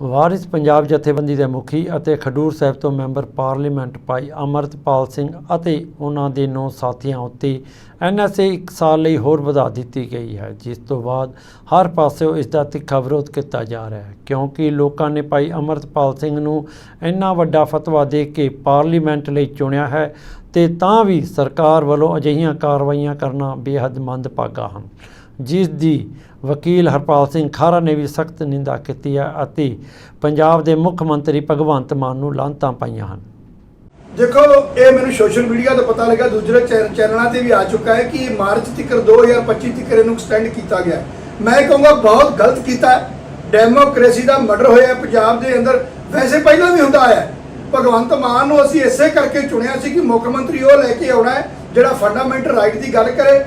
ਵਾਰਿਸ ਪੰਜਾਬ ਜਥੇਬੰਦੀ ਦੇ ਮੁਖੀ ਅਤੇ ਖਡੂਰ ਸਾਹਿਬ ਤੋਂ ਮੈਂਬਰ ਪਾਰਲੀਮੈਂਟ ਭਾਈ ਅਮਰਤਪਾਲ ਸਿੰਘ ਅਤੇ ਉਹਨਾਂ ਦੇ ਨੌ ਸਾਥੀਆਂ ਉੱਤੇ ਐਨਐਸਏ ਇੱਕ ਸਾਲ ਲਈ ਹੋਰ ਵਧਾ ਦਿੱਤੀ ਗਈ ਹੈ, ਜਿਸ ਤੋਂ ਬਾਅਦ ਹਰ ਪਾਸਿਓਂ ਇਸ ਦਾ ਤਿੱਖਾ ਵਿਰੋਧ ਕੀਤਾ ਜਾ ਰਿਹਾ ਹੈ, ਕਿਉਂਕਿ ਲੋਕਾਂ ਨੇ ਭਾਈ ਅਮਰਤਪਾਲ ਸਿੰਘ ਨੂੰ ਇੰਨਾ ਵੱਡਾ ਫਤਵਾ ਦੇ ਕੇ ਪਾਰਲੀਮੈਂਟ ਲਈ ਚੁਣਿਆ ਹੈ ਤੇ ਤਾਂ ਵੀ ਸਰਕਾਰ ਵੱਲੋਂ ਅਜਿਹੀਆਂ ਕਾਰਵਾਈਆਂ ਕਰਨਾ ਬੇਹੱਦ ਮੰਦਭਾਗਾ ਹਨ, ਜਿਸ ਦੀ ਵਕੀਲ ਹਰਪਾਲ ਸਿੰਘ ਖਾਰਾ ਨੇ ਵੀ ਸਖਤ ਨਿੰਦਾ ਕੀਤੀ ਹੈ ਅਤੇ ਪੰਜਾਬ ਦੇ ਮੁੱਖ ਮੰਤਰੀ ਭਗਵੰਤ ਮਾਨ ਨੂੰ ਲਾਂਤਾਂ ਪਾਈਆਂ ਹਨ। ਦੇਖੋ, ਇਹ ਮੈਨੂੰ ਸੋਸ਼ਲ ਮੀਡੀਆ ਤੋਂ ਪਤਾ ਲੱਗਾ, ਦੂਜੇ ਚੈਨਲਾਂ ਤੇ ਵੀ ਆ ਚੁੱਕਾ ਹੈ ਕਿ ਮਾਰਚ ਤੱਕ 2025 ਤੱਕ ਇਹਨੂੰ ਐਕਸਟੈਂਡ ਕੀਤਾ ਗਿਆ ਮੈਂ ਕਹੂੰਗਾ, ਬਹੁਤ ਗਲਤ ਕੀਤਾ ਡੈਮੋਕ੍ਰੇਸੀ ਦਾ ਮਰਡਰ ਹੋਇਆ ਪੰਜਾਬ ਦੇ ਅੰਦਰ ਵੈਸੇ ਪਹਿਲਾਂ ਵੀ ਹੁੰਦਾ ਆਇਆ ਹੈ। ਭਗਵੰਤ ਮਾਨ ਨੂੰ ਅਸੀਂ ਇਸੇ ਕਰਕੇ ਚੁਣਿਆ ਸੀ ਕਿ ਮੁੱਖ ਮੰਤਰੀ ਉਹ ਲੈ ਕੇ ਆਉਣਾ ਹੈ, ਜਿਹੜਾ ਫੰਡਾਮੈਂਟਲ ਰਾਈਟ ਦੀ ਗੱਲ ਕਰੇ।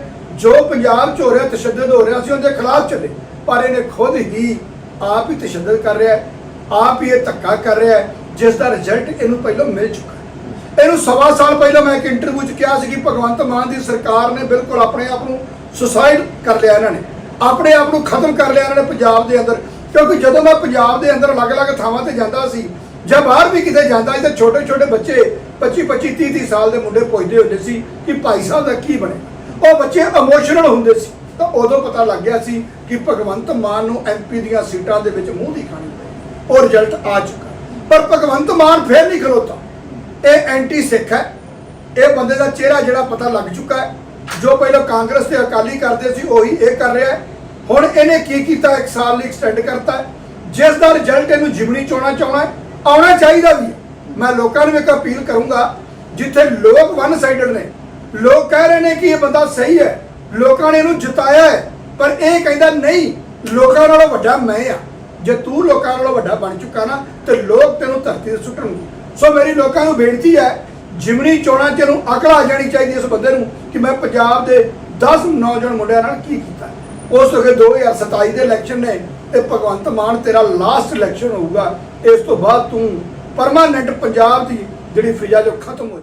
ਜੋ ਪੰਜਾਬ 'ਚ ਹੋ ਰਿਹਾ, ਤਸ਼ੱਦਦ ਹੋ ਰਿਹਾ ਸੀ ਉਹਦੇ ਖਿਲਾਫ ਚੱਲੇ। ਪਰ ਇਹਨੇ ਖੁਦ ਹੀ ਆਪ ਹੀ ਤਸ਼ੱਦਦ ਕਰ ਰਿਹਾ ਹੈ, ਆਪ ਹੀ ਇਹ ਧੱਕਾ ਕਰ ਰਿਹਾ ਹੈ, ਜਿਸ ਦਾ ਰਿਜ਼ਲਟ ਇਹਨੂੰ ਪਹਿਲਾਂ ਮਿਲ ਚੁੱਕਾ ਇਹਨੂੰ ਸਵਾ ਸਾਲ ਪਹਿਲਾਂ ਮੈਂ ਇੱਕ ਇੰਟਰਵਿਊ 'ਚ ਕਿਹਾ ਸੀ ਕਿ ਭਗਵੰਤ ਮਾਨ ਦੀ ਸਰਕਾਰ ਨੇ ਬਿਲਕੁਲ ਆਪਣੇ ਆਪ ਨੂੰ ਸੁਸਾਈਡ ਕਰ ਲਿਆ ਇਹਨਾਂ ਨੇ। ਆਪਣੇ ਆਪ ਨੂੰ ਖਤਮ ਕਰ ਲਿਆ ਇਹਨਾਂ ਨੇ ਪੰਜਾਬ ਦੇ ਅੰਦਰ। ਕਿਉਂਕਿ ਜਦੋਂ ਮੈਂ ਪੰਜਾਬ ਦੇ ਅੰਦਰ ਅਲੱਗ-ਅਲੱਗ ਥਾਵਾਂ ਤੇ ਜਾਂਦਾ ਸੀ, ਜਾਂ ਬਾਹਰ ਵੀ ਕਿਤੇ ਜਾਂਦਾ ਸੀ, ਤਾਂ ਛੋਟੇ-ਛੋਟੇ ਬੱਚੇ 25 25 30 30 ਸਾਲ ਦੇ ਮੁੰਡੇ ਪੁੱਛਦੇ ਹੁੰਦੇ ਸੀ ਕਿ ਭਾਈ ਸਾਹਿਬ ਦਾ ਕੀ ਬਣੇ ਉਹ ਬੱਚੇ ਇਮੋਸ਼ਨਲ ਹੁੰਦੇ ਸੀ। ਤਾਂ ਉਦੋਂ ਪਤਾ ਲੱਗ ਗਿਆ ਸੀ ਕਿ ਭਗਵੰਤ ਮਾਨ ਨੂੰ ਐਮਪੀ ਦੀਆਂ ਸੀਟਾਂ ਦੇ ਵਿੱਚ ਮੂੰਹ ਦੀ ਖਾਣੀ ਪਈ ਉਹ ਰਿਜ਼ਲਟ ਆ ਚੁੱਕਾ। ਪਰ ਭਗਵੰਤ ਮਾਨ ਫੇਰ ਨਹੀਂ ਖਲੋਤਾ। ਇਹ ਐਂਟੀ ਸਿੱਖ ਹੈ। ਇਹ ਬੰਦੇ ਦਾ ਚਿਹਰਾ ਜਿਹੜਾ ਪਤਾ ਲੱਗ ਚੁੱਕਾ ਹੈ। ਜੋ ਪਹਿਲਾਂ ਕਾਂਗਰਸ ਤੇ ਅਕਾਲੀ ਕਰਦੇ ਸੀ, ਉਹੀ ਇਹ ਕਰ ਰਿਹਾ ਹੈ। ਹੁਣ ਇਹਨੇ ਕੀ ਕੀਤਾ? ਇੱਕ ਸਾਲ ਲਈ ਐਕਸਟੈਂਡ ਕਰਤਾ ਜਿਸ ਦਾ ਰਿਜ਼ਲਟ ਇਹਨੂੰ ਜਿਮਣੀ ਚੋਣਾ ਚਾਹਣਾ ਆਉਣਾ ਚਾਹੀਦਾ ਵੀ ਮੈਂ ਲੋਕਾਂ ਨੂੰ ਇੱਕ ਅਪੀਲ ਕਰੂੰਗਾ, ਜਿੱਥੇ ਲੋਕ ਵਨ ਸਾਈਡਡ ਨੇ ਲੋਕ ਕਹਿ ਰਹੇ ਨੇ ਕਿ ਇਹ ਬੰਦਾ ਸਹੀ ਹੈ। ਲੋਕਾਂ ਨੇ ਇਹਨੂੰ ਜਿਤਾਇਆ ਹੈ। ਪਰ ਇਹ ਕਹਿੰਦਾ ਨਹੀਂ, ਲੋਕਾਂ ਨਾਲੋਂ ਵੱਡਾ ਮੈਂ ਆ। ਜੇ ਤੂੰ ਲੋਕਾਂ ਨਾਲੋਂ ਵੱਡਾ ਬਣ ਚੁੱਕਾ ਨਾ, ਤੇ ਲੋਕ ਤੈਨੂੰ ਧਰਤੀ ਤੇ ਸੁੱਟਣਗੇ। ਸੋ ਮੇਰੀ ਲੋਕਾਂ ਨੂੰ ਬੇਨਤੀ ਹੈ, ਜਿਮਨੀ ਚੋਣਾਂ ਚ ਨੂੰ ਅਕਲ ਆ ਜਾਣੀ ਚਾਹੀਦੀ ਇਸ ਬੰਦੇ ਨੂੰ ਕਿ ਮੈਂ ਪੰਜਾਬ ਦੇ 10 ਨੌਜਵਾਨ ਮੁੰਡਿਆਂ ਨਾਲ ਕੀ ਕੀਤਾ। ਉਸ ਵਕਤ 2027 ਦੇ ਇਲੈਕਸ਼ਨ ਨੇ ਤੇ ਭਗਵੰਤ ਮਾਨ ਤੇਰਾ ਲਾਸਟ ਇਲੈਕਸ਼ਨ ਹੋਊਗਾ। ਇਸ ਤੋਂ ਬਾਅਦ ਤੂੰ ਪਰਮਾਨੈਂਟ ਪੰਜਾਬ ਦੀ ਜਿਹੜੀ ਫਿਜ਼ਾ ਜੋ ਖਤਮ ਹੋ